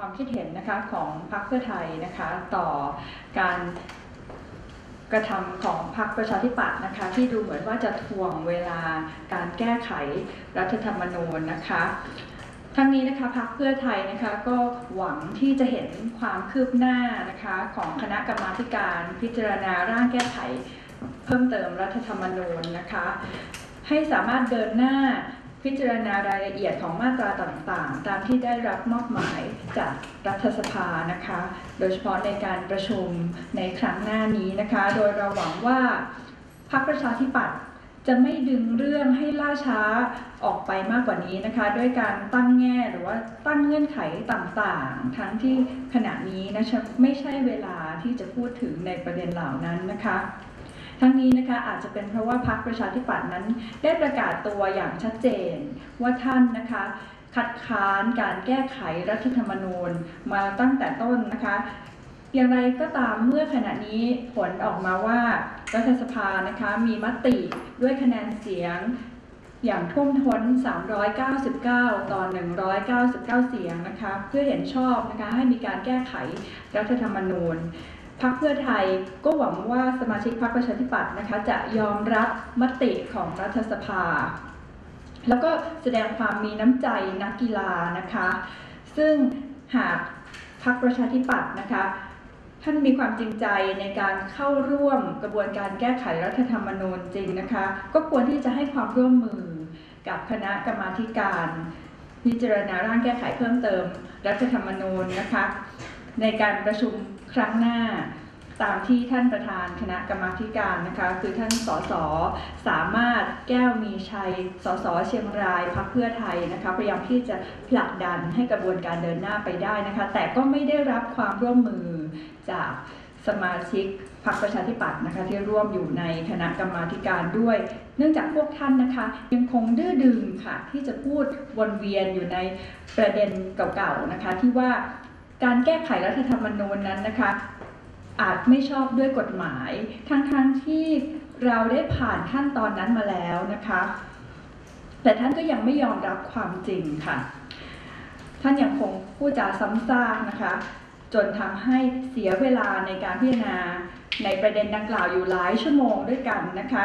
ความคิดเห็นนะคะของพรรคเพื่อไทยนะคะต่อการกระทำของพรรคประชาธิปัตย์นะคะ ที่ดูเหมือนว่าจะทวงเวลาการแก้ไขรัฐธรรมนูญนะคะทั้งนี้นะคะพรรคเพื่อไทยนะคะก็หวังที่จะเห็นความคืบหน้านะคะของคณะกรรมาการพิจารณาร่างแก้ไข เพิ่มเติมรัฐธรรมนูญนะคะ ให้สามารถเดินหน้า พิจารณารายละเอียดของมาตราต่างๆ ตามที่ได้รับมอบหมายจากรัฐสภานะคะ โดยเฉพาะในการประชุมในครั้งหน้านี้นะคะ โดยเราหวังว่าพรรคประชาธิปัตย์จะไม่ดึงเรื่องให้ล่าช้าออกไปมากกว่านี้นะคะ ด้วยการตั้งแง่หรือว่าตั้งเงื่อนไขต่างๆ ทั้งที่ขณะนี้นะไม่ใช่เวลาที่จะพูดถึงในประเด็นเหล่านั้นนะคะ ทั้งนี้นะคะอาจจะเป็นเพราะว่าพรรคประชาธิปัตย์นั้น ได้ประกาศตัวอย่างชัดเจน ว่าท่านนะคะคัดค้านการแก้ไขรัฐธรรมนูญมาตั้งแต่ต้นนะคะ อย่างไรก็ตามเมื่อขณะนี้ผลออกมาว่ารัฐสภานะคะมีมติด้วยคะแนนเสียงอย่างท่วมท้น 399 ต่อ 199 เสียงนะคะ เพื่อเห็นชอบนะคะให้มีการแก้ไขรัฐธรรมนูญ พรรคเพื่อไทยก็หวังว่าสมาชิกพรรคประชาธิปัตย์นะคะจะยอมรับมติของรัฐสภา แล้วก็แสดงความมีน้ำใจนักกีฬานะคะ ซึ่งหากพรรคประชาธิปัตย์นะคะท่านมีความจริงใจในการเข้าร่วมกระบวนการแก้ไขรัฐธรรมนูญจริงนะคะ ก็ควรที่จะให้ความร่วมมือกับคณะกรรมาการพิจารณาร่างแก้ไขเพิ่มเติม รัฐธรรมนูญนะคะ ในการประชุม ครั้งหน้าตามที่ท่านประธานคณะกรรมาการนะคะ คือท่านสสสามารถแก้วมีชัยสสเชียงรายพักเพื่อไทยนะคะพยายามที่จะผลักดันให้กระบวนการเดินหน้าไปได้นะคะ แต่ก็ไม่ได้รับความร่วมมือจากสมาชิกพรรคประชาธิปัตย์นะคะที่ร่วมอยู่ในคณะกรรมาการด้วย เนื่องจากพวกท่านนะคะ ยังคงดื้อดึงค่ะที่จะพูดวนเวียนอยู่ในประเด็นเก่าๆนะคะ ที่ว่า การแก้ไขรัฐธรรมนูญนั้นนะคะ อาจไม่ชอบด้วยกฎหมาย ทั้งๆทที่เราได้ผ่านขั้นตอนนั้นมาแล้วนะคะ แต่ท่านก็ยังไม่ยอมรับความจริงค่ะ ท่านยังคงพูดจาซ้ำซากนะคะ จนทำให้เสียเวลาในการพิจารณาในประเด็นดังกล่าวอยู่หลายชั่วโมงด้วยกันนะคะ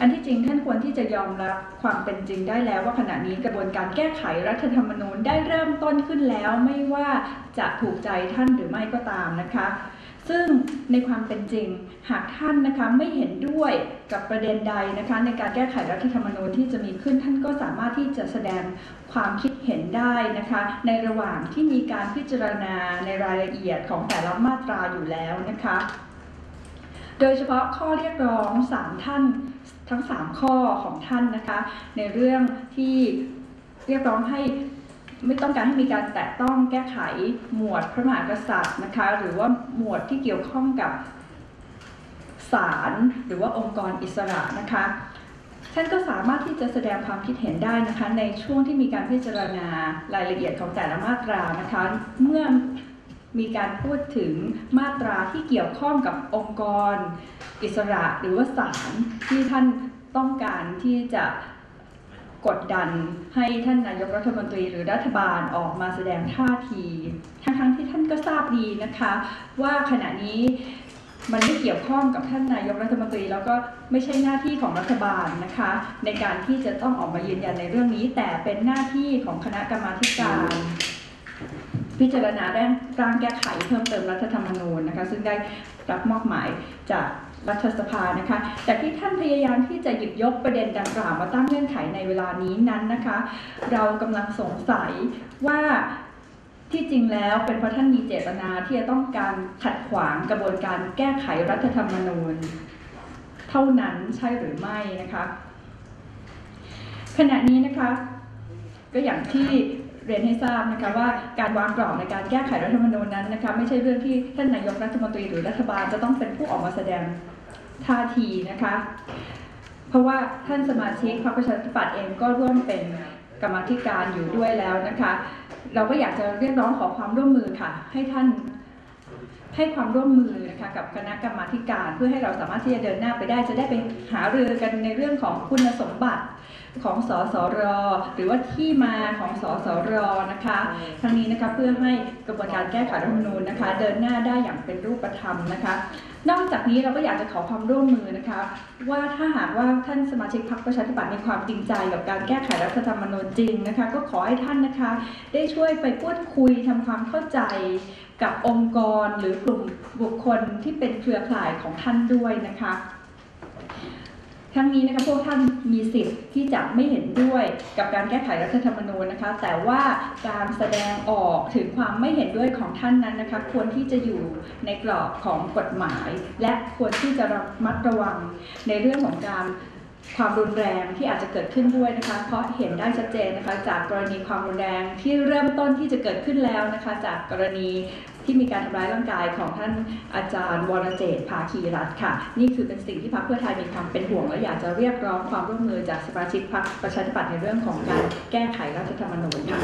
อันที่จริงท่านควรที่จะยอมรับความเป็นจริงได้แล้วว่าขณะนี้กระบวนการแก้ไขรัฐธรรมนูญได้เริ่มต้นขึ้นแล้วไม่ว่าจะถูกใจท่านหรือไม่ก็ตามนะคะ ซึ่งในความเป็นจริงหากท่านนะคะไม่เห็นด้วยกับประเด็นใดนะคะในการแก้ไขรัฐธรรมนูญที่จะมีขึ้นท่านก็สามารถที่จะแสดงความคิดเห็นได้นะคะในระหว่างที่มีการพิจารณาในรายละเอียดของแต่ละมาตราอยู่แล้วนะคะ โดยเฉพาะข้อเรียกร้องสามท่าน ทั้ง 3 ข้อของท่านนะคะ ในเรื่องที่เรียกร้องให้ไม่ต้องการให้มีการแตะต้องแก้ไขหมวดพระมหากษัตริย์นะคะ หรือว่าหมวดที่เกี่ยวข้องกับศาลหรือว่าองค์กรอิสระนะคะ ท่านก็สามารถที่จะแสดงความคิดเห็นได้นะคะ ในช่วงที่มีการพิจารณารายละเอียดของแต่ละมาตรานะคะ เมื่อ มีการพูดถึงมาตราที่เกี่ยวข้องกับองค์กร อิสระหรือว่าศาลที่ท่านต้องการที่จะกดดันให้ท่านนายกรัฐมนตรีหรือรัฐบาลออกมาแสดงท่าที ทั้งๆที่ท่านก็ทราบดีนะคะ ว่าขณะนี้มันไม่เกี่ยวข้องกับท่านนายกรัฐมนตรี แล้วก็ไม่ใช่หน้าที่ของรัฐบาลนะคะ ในการที่จะต้องออกมายืนยันในเรื่องนี้ แต่เป็นหน้าที่ของคณะกรรมาธิการ พิจารณาร่างร่างแก้ไขเพิ่มเติมรัฐธรรมนูญนะคะ ซึ่งได้รับมอบหมายจากรัฐสภานะคะ แต่ที่ท่านพยายามที่จะหยิบยกประเด็นดังกล่าวมาตั้งเงื่อนไขในเวลานี้นั้นนะคะ เรากำลังสงสัยว่าที่จริงแล้วเป็นเพราะท่านมีเจตนาที่จะต้องการขัดขวางกระบวนการแก้ไขรัฐธรรมนูญ เท่านั้นใช่หรือไม่นะคะ ขณะนี้นะคะ ก็อย่างที่ เรียนให้ทราบนะคะว่าการวางกรอบในการแก้ไขรัฐธรรมนูญนั้นนะคะไม่ใช่เรื่องที่ท่านนายกรัฐมนตรีหรือรัฐบาลจะต้องเป็นผู้ออกมาแสดงท่าทีนะคะ เพราะว่าท่านสมาชิกพรรคประชาธิปัตย์เองก็ร่วมเป็นกรรมธิการอยู่ด้วยแล้วนะคะ เราก็อยากจะเรียกร้องขอความร่วมมือค่ะ ให้ท่านให้ความร่วมมือนะคะกับคณะกรรมาธิการ เพื่อให้เราสามารถที่จะเดินหน้าไปได้ จะได้ไปหารือกันในเรื่องของคุณสมบัติ ของสสร หรือว่าที่มาของสสรนะคะทั้งนี้นะคะเพื่อให้กระบวนการแก้ไขรัฐธรรมนูญนะคะ เดินหน้าได้อย่างเป็นรูปธรรมนะคะ นอกจากนี้เราก็อยากจะขอความร่วมมือนะคะ ว่าถ้าหากว่าท่านสมาชิกพรรคประชาธิปัตย์มีความจริงใจกับการแก้ไขรัฐธรรมนูญจริงนะคะ ก็ขอให้ท่านนะคะ ได้ช่วยไปพูดคุยทำความเข้าใจกับองค์กรหรือกลุ่มบุคคลที่เป็นเครือข่ายของท่านด้วยนะคะ ทั้งนี้นะคะพวกท่านมีสิทธิ์ที่จะไม่เห็นด้วยกับการแก้ไขรัฐธรรมนูญนะคะ แต่ว่าการแสดงออกถึงความไม่เห็นด้วยของท่านนั้นนะคะ ควรที่จะอยู่ในกรอบของกฎหมาย และควรที่จะระมัดระวังในเรื่องของการความรุนแรงที่อาจจะเกิดขึ้นด้วยนะคะ เพราะเห็นได้ชัดเจนนะคะ จากกรณีความรุนแรงที่เริ่มต้นที่จะเกิดขึ้นแล้วนะคะ จากกรณี ที่มีการทำร้ายร่างกายของท่านอาจารย์วรเจตน์ภาคีรัตน์ค่ะ นี่คือเป็นสิ่งที่พรรคเพื่อไทยมีความเป็นห่วง และอยากจะเรียกร้องความร่วมมือจากสมาชิกพรรคประชาธิปัตย์ในเรื่องของการแก้ไขรัฐธรรมนูญค่ะ